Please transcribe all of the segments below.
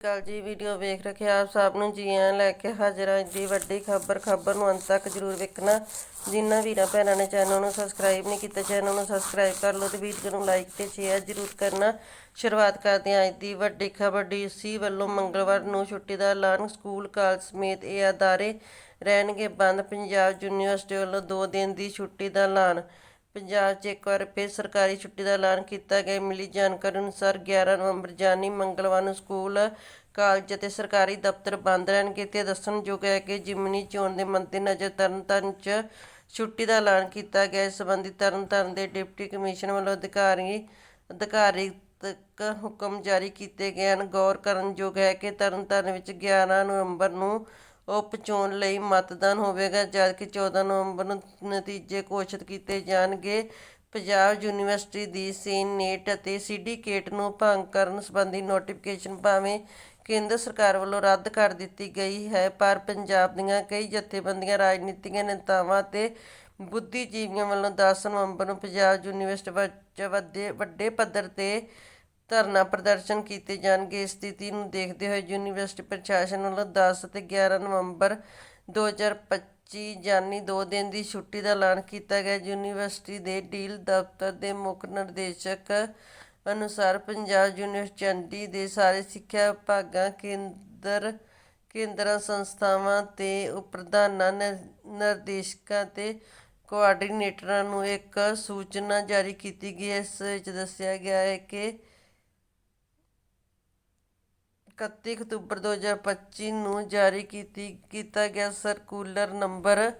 ਗੱਲ ਜੀ ਵੀਡੀਓ ਵੇਖ ਰੱਖੇ ਆਪ ਸਭ ਨੂੰ ਜੀ ਆਇਆਂ ਲੈ ਕੇ ਹਾਜ਼ਰ ਹਾਂ। ਦੀ ਵੱਡੀ ਖਬਰ ਖਬਰ ਨੂੰ ਅੰਤ ਤੱਕ ਜਰੂਰ ਵੇਖਣਾ। ਜਿਨ੍ਹਾਂ ਵੀਰਾਂ ਭੈਣਾਂ ਨੇ ਚੈਨਲ ਨੂੰ ਸਬਸਕ੍ਰਾਈਬ ਨਹੀਂ ਕੀਤਾ ਚੈਨਲ ਨੂੰ ਸਬਸਕ੍ਰਾਈਬ ਕਰ ਲਓ ਤੇ ਵੀਡੀਓ ਨੂੰ ਲਾਈਕ ਤੇ ਸ਼ੇਅਰ ਜਰੂਰ ਕਰਨਾ। ਸ਼ੁਰੂਆਤ ਕਰਦੇ ਹਾਂ ਅੱਜ ਦੀ ਵੱਡੀ ਖਬਰ। ਡੀਸੀ ਵੱਲੋਂ ਮੰਗਲਵਾਰ ਨੂੰ ਛੁੱਟੀ ਦਾ ਐਲਾਨ, ਸਕੂਲ, ਕਾਲਜ ਸਮੇਤ ਇਹ ਅਦਾਰੇ ਰਹਿਣਗੇ ਬੰਦ। ਪੰਜਾਬ ਯੂਨੀਵਰਸਿਟੀ ਵੱਲੋਂ 2 ਦਿਨ ਦੀ ਛੁੱਟੀ ਦਾ ਐਲਾਨ। ਪੰਜਾਬ 'ਚ ਇੱਕ ਵਾਰ ਫਿਰ ਸਰਕਾਰੀ ਛੁੱਟੀ ਦਾ ਐਲਾਨ ਕੀਤਾ ਗਿਆ। ਮਿਲੀ ਜਾਣਕਾਰੀ ਅਨੁਸਾਰ 11 ਨਵੰਬਰ ਜਾਨੀ ਮੰਗਲਵਾਰ ਨੂੰ ਸਕੂਲ, ਕਾਲਜ ਅਤੇ ਸਰਕਾਰੀ ਦਫ਼ਤਰ ਬੰਦ ਰਹਿਣਗੇ ਤੇ ਦੱਸਣਯੋਗ ਹੈ ਕਿ ਜਿਮਨੀ ਚੋਣ ਦੇ ਮੱਦੇਨਜ਼ਰ ਤਰਨਤਾਰਨ 'ਚ ਛੁੱਟੀ ਦਾ ਐਲਾਨ ਕੀਤਾ ਗਿਆ। ਇਸ ਸੰਬੰਧੀ ਤਰਨਤਾਰਨ ਦੇ ਡਿਪਟੀ ਕਮਿਸ਼ਨਰ ਵੱਲੋਂ ਅਧਿਕਾਰੀ ਅਧਿਕਾਰੀ ਅਧਿਕਾਰਿਤਕ ਹੁਕਮ ਜਾਰੀ ਕੀਤੇ ਗਏ ਹਨ। ਗੌਰ ਕਰਨ ਯੋਗ ਹੈ ਕਿ ਤਰਨਤਾਰਨ ਵਿੱਚ 11 ਨਵੰਬਰ ਨੂੰ ਉਹ ਪਹੁੰਚਾਉਣ ਲਈ ਮਤਦਾਨ ਹੋਵੇਗਾ ਜਦਕਿ 14 ਨਵੰਬਰ ਨੂੰ ਨਤੀਜੇ ਘੋਸ਼ਿਤ ਕੀਤੇ ਜਾਣਗੇ। ਪੰਜਾਬ ਯੂਨੀਵਰਸਿਟੀ ਦੀ ਸੀਨੇਟ ਅਤੇ ਸਿੰਡੀਕੇਟ ਨੂੰ ਭੰਗ ਕਰਨ ਸੰਬੰਧੀ ਨੋਟੀਫਿਕੇਸ਼ਨ ਭਾਵੇਂ ਕੇਂਦਰ ਸਰਕਾਰ ਵੱਲੋਂ ਰੱਦ ਕਰ ਦਿੱਤੀ ਗਈ ਹੈ, ਪਰ ਪੰਜਾਬ ਦੀਆਂ ਕਈ ਜਥੇਬੰਦੀਆਂ ਰਾਜਨੀਤਿਕ ਨੇਤਾਵਾਂ ਤੇ ਬੁੱਧੀਜੀਵੀਆਂ ਵੱਲੋਂ 10 ਨਵੰਬਰ ਨੂੰ ਪੰਜਾਬ ਯੂਨੀਵਰਸਿਟੀ ਵਿੱਚ ਵੱਡੇ ਵੱਡੇ ਪੱਧਰ ਤੇ ਧਰਨਾ ਪ੍ਰਦਰਸ਼ਨ ਕੀਤੇ ਜਾਣਗੇ। ਸਥਿਤੀ ਨੂੰ ਦੇਖਦੇ ਹੋਏ ਯੂਨੀਵਰਸਿਟੀ ਪ੍ਰਸ਼ਾਸਨ ਵੱਲੋਂ 10 ਅਤੇ 11 ਨਵੰਬਰ 2025 ਜਾਨੀ 2 ਦਿਨ ਦੀ ਛੁੱਟੀ ਦਾ ਐਲਾਨ ਕੀਤਾ ਗਿਆ। ਯੂਨੀਵਰਸਿਟੀ ਦੇ ਡੀਲ ਦਫ਼ਤਰ ਦੇ ਮੁੱਖ ਨਿਰਦੇਸ਼ਕ ਅਨੁਸਾਰ ਪੰਜਾਬ ਯੂਨੀਵਰਸਿਟੀ ਚੰਡੀ ਦੇ ਸਾਰੇ ਸਿੱਖਿਆ ਵਿਭਾਗਾਂ, ਕੇਂਦਰ, ਕੇਂਦਰਾਂ, ਸੰਸਥਾਵਾਂ ਤੇ ਉਪ ਪ੍ਰਧਾਨਾਂ ਨਿਰਦੇਸ਼ਕਾਂ ਤੇ ਕੋਆਰਡੀਨੇਟਰਾਂ ਨੂੰ ਇੱਕ ਸੂਚਨਾ ਜਾਰੀ ਕੀਤੀ ਗਈ। ਹੈ ਇਸ ਵਿੱਚ ਦੱਸਿਆ ਗਿਆ ਹੈ ਕਿ 31 ਅਕਤੂਬਰ 2025 ਨੂੰ ਜਾਰੀ ਕੀਤੀ, ਕੀਤਾ ਗਿਆ ਸਰਕੂਲਰ ਨੰਬਰ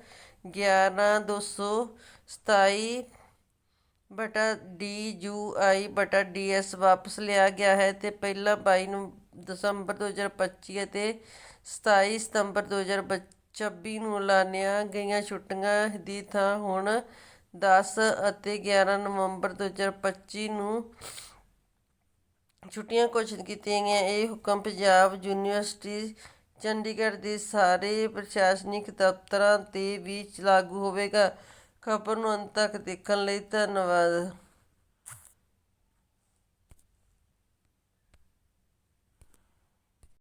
11227 ਬਟਾ ਡੀ ਯੂ ਆਈ ਬਟਾ ਡੀ ਐਸ ਵਾਪਸ ਲਿਆ ਗਿਆ ਹੈ ਤੇ ਪਹਿਲਾਂ 22 ਨੂੰ ਦਸੰਬਰ 2025 ਅਤੇ 27 ਸਤੰਬਰ 2026 ਨੂੰ ਐਲਾਨੀਆਂ ਗਈਆਂ ਛੁੱਟੀਆਂ ਦੀ ਥਾਂ ਹੁਣ 10 ਅਤੇ 11 ਨਵੰਬਰ 2025 ਨੂੰ ਛੁੱਟੀਆਂ ਘੋਸ਼ਿਤ ਕੀਤੀਆਂ ਗਈਆਂ। ਇਹ ਹੁਕਮ ਪੰਜਾਬ ਯੂਨੀਵਰਸਿਟੀ, ਚੰਡੀਗੜ੍ਹ ਦੇ ਸਾਰੇ ਪ੍ਰਸ਼ਾਸਨਿਕ ਦਫ਼ਤਰਾਂ ਤੇ ਵੀ ਲਾਗੂ ਹੋਵੇਗਾ। ਖਬਰ ਨੂੰ ਅੰਤ ਤੱਕ ਦੇਖਣ ਲਈ ਧੰਨਵਾਦ।